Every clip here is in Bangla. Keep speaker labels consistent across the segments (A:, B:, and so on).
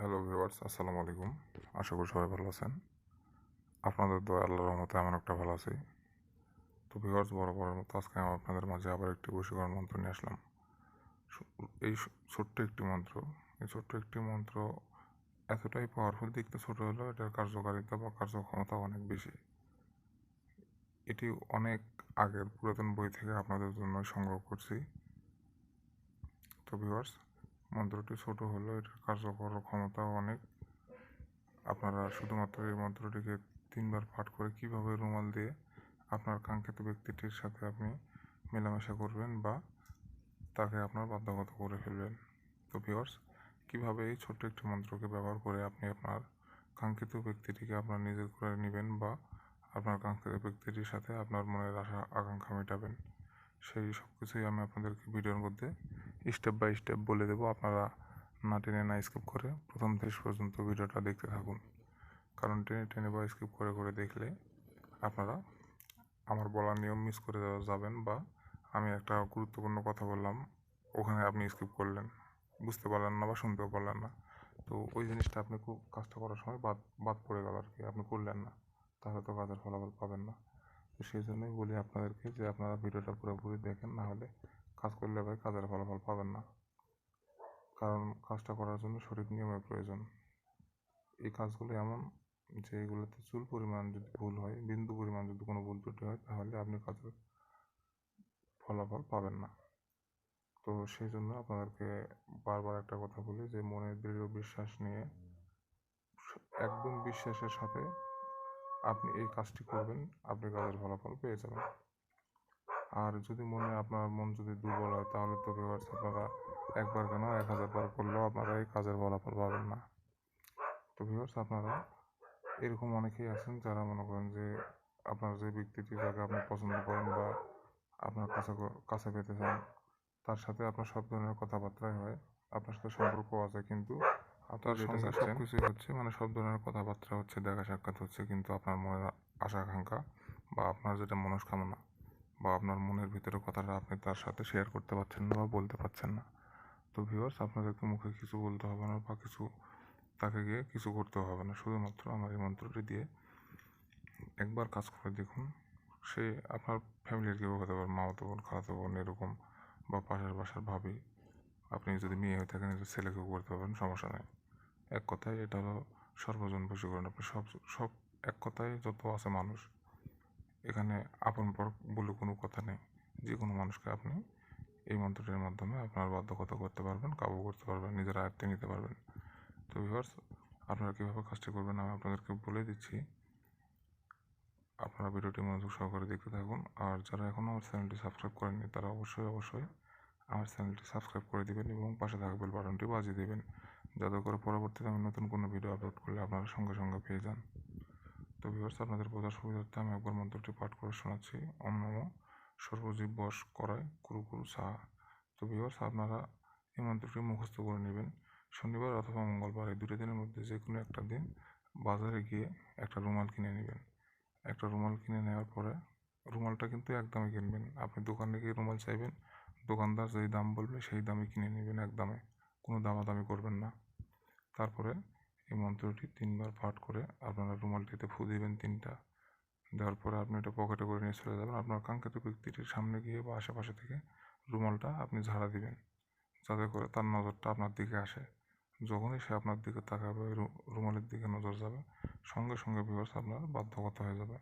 A: হ্যালো ভিউয়ার্স আসসালামু আলাইকুম। আশা করি সবাই ভালো আছেন। আপনাদের দোয়া, আল্লাহর রহমতে এমন একটা ভালো আছি। তো ভিউয়ার্স বড় বড় মতো আজকে আমি আপনাদের মাঝে আবার একটি বশীকরণ মন্ত্র নিয়ে আসলাম। এই ছোট্ট একটি মন্ত্র। এই ছোট্ট একটি মন্ত্র এতটাই পাওয়ারফুল দেখতে ছোটো হলেও এটার কার্যকারিতা বা কার্যক্ষমতা অনেক বেশি। এটি অনেক আগের পুরাতন বই থেকে আপনাদের জন্য সংগ্রহ করছি। তো ভিউয়ার্স মন্ত্রটি ছোট হলেও এটার কার্যকর ক্ষমতাও অনেক। আপনারা শুধুমাত্র এই মন্ত্রটিকে তিনবার পাঠ করে কীভাবে রুমাল দিয়ে আপনার কাঙ্ক্ষিত ব্যক্তিটির সাথে আপনি মেলামেশা করবেন বা তাকে আপনার বাধ্যগত করে ফেলবেন। তো ভিউয়ার্স কীভাবে এই ছোট্ট একটি মন্ত্রকে ব্যবহার করে আপনি আপনার কাঙ্ক্ষিত ব্যক্তিটিকে আপনার নিজের করে নেবেন বা আপনার কাঙ্ক্ষিত ব্যক্তিটির সাথে আপনার মনের আশা, আকাঙ্ক্ষা মেটাবেন? সেই সব কিছুই আমি আপনাদেরকে ভিডিওর মধ্যে স্টেপ বাই স্টেপ বলে দেবো। আপনারা না টেনে না স্কিপ করে প্রথম শেষ পর্যন্ত ভিডিওটা দেখতে থাকুন। কারণ টেনে টেনে বা স্কিপ করে করে দেখলে আপনারা আমার বলার নিয়ম মিস করে যাবেন বা আমি একটা গুরুত্বপূর্ণ কথা বললাম, ওখানে আপনি স্কিপ করলেন। বুঝতে পারলেন না বা শুনতেও পারলেন না। তো ওই জিনিসটা আপনি খুব কাজটা করার সময় বাদ বাদ পড়ে গেল আর কি। আপনি করলেন না, তাহলে তো কাজের ফলাফল পাবেন না। তো সেই জন্যই বলি আপনাদেরকে যে আপনারা ভিডিওটা পুরোপুরি দেখেন, না হলে কাজ করলে ভাই কাজের ফলাফল পাবেন না। কারণ কাজটা করার জন্য সঠিক নিয়মের প্রয়োজন। এই কাজগুলো এমন যে এগুলোতে চুল পরিমাণ যদি ভুল হয়, বিন্দু পরিমাণ যদি কোনো ভুল ত্রুটি হয়, তাহলে আপনি কাজের ফলাফল পাবেন না। তো সেই জন্য আপনাদেরকে বারবার একটা কথা বলি যে মনে দৃঢ় বিশ্বাস নিয়ে, একদম বিশ্বাসের সাথে আপনি এই কাজটি করবেন, আপনি কাজের ফলাফল পেয়ে যাবেন। আর যদি মনে আপনার মন যদি দুর্বল হয়, তাহলে তো ভিউয়ার্স আপনারা একবার কেন এক হাজার বার করলেও আপনারা এই কাজের ফলাফল পাবেন না। তো ভিউয়ার্স আপনারা এরকম অনেকেই আছেন যারা মনে করেন যে আপনার যে ব্যক্তিটি যাকে আপনি পছন্দ করেন বা আপনার কাছে কাছে পেতে চান, তার সাথে আপনার সব ধরনের কথাবার্তাই হয়, আপনার সাথে সম্পর্ক আছে কিন্তু আপনার সঙ্গে। সব কিছুই হচ্ছে মানে সব ধরনের কথাবার্তা হচ্ছে দেখা সাক্ষাৎ হচ্ছে কিন্তু আপনার মনের আশা আকাঙ্ক্ষা বা আপনার যেটা মনস্কামনা বা আপনার মনের ভিতরে কথাটা আপনি তার সাথে শেয়ার করতে পারছেন না বা বলতে পারছেন না। তো ভিউয়ার্স আপনাদেরকে মুখে কিছু বলতে হবে না বা কিছু তাকে গিয়ে কিছু করতে হবে না। শুধুমাত্র আমার এই মন্ত্রটি দিয়ে একবার কাজ করে দেখুন সে আপনার ফ্যামিলির কেউ হতে পারে মামাতো বোন খালাতো বোন এরকম বা পাশের বাসার ভাবি। আপনি যদি মেয়ে হয়ে থাকেন নিজের ছেলেকেও করতে পারবেন সমস্যা নেই। এক কথায় এটা হলো সর্বজন বশীকরণ আপনি সব সব এক কথায় যত আছে মানুষ, এখানে আপন পর বলে কোনো কথা নেই। যে কোনো মানুষকে আপনি এই মন্ত্রটির মাধ্যমে আপনার বাধ্যকতা করতে পারবেন, কাবু করতে পারবেন, নিজের আয়ত্তে নিতে পারবেন। তো ভিউয়ার্স আপনারা কীভাবে কাজটি করবেন আমি আপনাদেরকে বলে দিচ্ছি। আপনারা ভিডিওটি মনোযোগ সহকারে দেখতে থাকুন। আর যারা এখনও আমার চ্যানেলটি সাবস্ক্রাইব করেননি, তারা অবশ্যই অবশ্যই আমার চ্যানেলটি সাবস্ক্রাইব করে দিবেন এবং পাশে থাকা বেল বাটনটি বাজিয়ে দেবেন। যাতে করে পরবর্তীতে আমি নতুন কোনো ভিডিও আপলোড করলে আপনারা সঙ্গে সঙ্গে পেয়ে যান। তো ভিউয়ার্স আপনাদের বোঝার সুবিধার্থে আমি একবার মন্ত্রটি পাঠ করে শোনাচ্ছি। অম নম সর্বজীব বশ করায় কুরু কুরু সাহা। তো ভিউয়ার্স আপনারা এই মন্ত্রটি মুখস্থ করে নেবেন। শনিবার অথবা মঙ্গলবার এই দুটো দিনের মধ্যে যে কোনো একটা দিন বাজারে গিয়ে একটা রুমাল কিনে নেবেন। একটা রুমাল কিনে নেওয়ার পরে রুমালটা কিন্তু একদমে কিনবেন। আপনি দোকানে গিয়ে রুমাল চাইবেন, দোকানদার যেই দাম বলবে সেই দামে কিনে নেবেন একদমে কোনো দামাদামি করবেন না। তারপরে এই মন্ত্রটি তিনবার পাঠ করে আপনারা রুমালটিতে ফু দিবেন তিনটা। দেওয়ার পরে আপনি এটা পকেটে করে নিয়ে চলে যাবেন। আপনার কাঙ্ক্ষিত ব্যক্তিটির সামনে গিয়ে বা আশেপাশে থেকে রুমালটা আপনি ঝাড়া দিবেন। যাতে করে তার নজরটা আপনার দিকে আসে। যখনই সে আপনার দিকে তাকাবে রুমালের দিকে নজর যাবে, সঙ্গে সঙ্গে বিভার্স আপনার বাধ্যকতা হয়ে যাবে।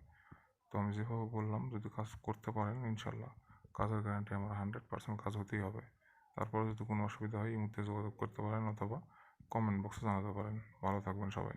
A: তো আমি যেভাবে বললাম, যদি কাজ করতে পারেন, ইনশাল্লাহ কাজের গ্যারান্টি আমার হান্ড্রেড পার্সেন্ট কাজ হতেই হবে। তারপরে যদি কোনো অসুবিধা হয় এই মুহূর্তে যোগাযোগ করতে পারেন অথবা কমেন্ট বক্সে জানাতে পারেন। ভালো থাকবেন সবাই।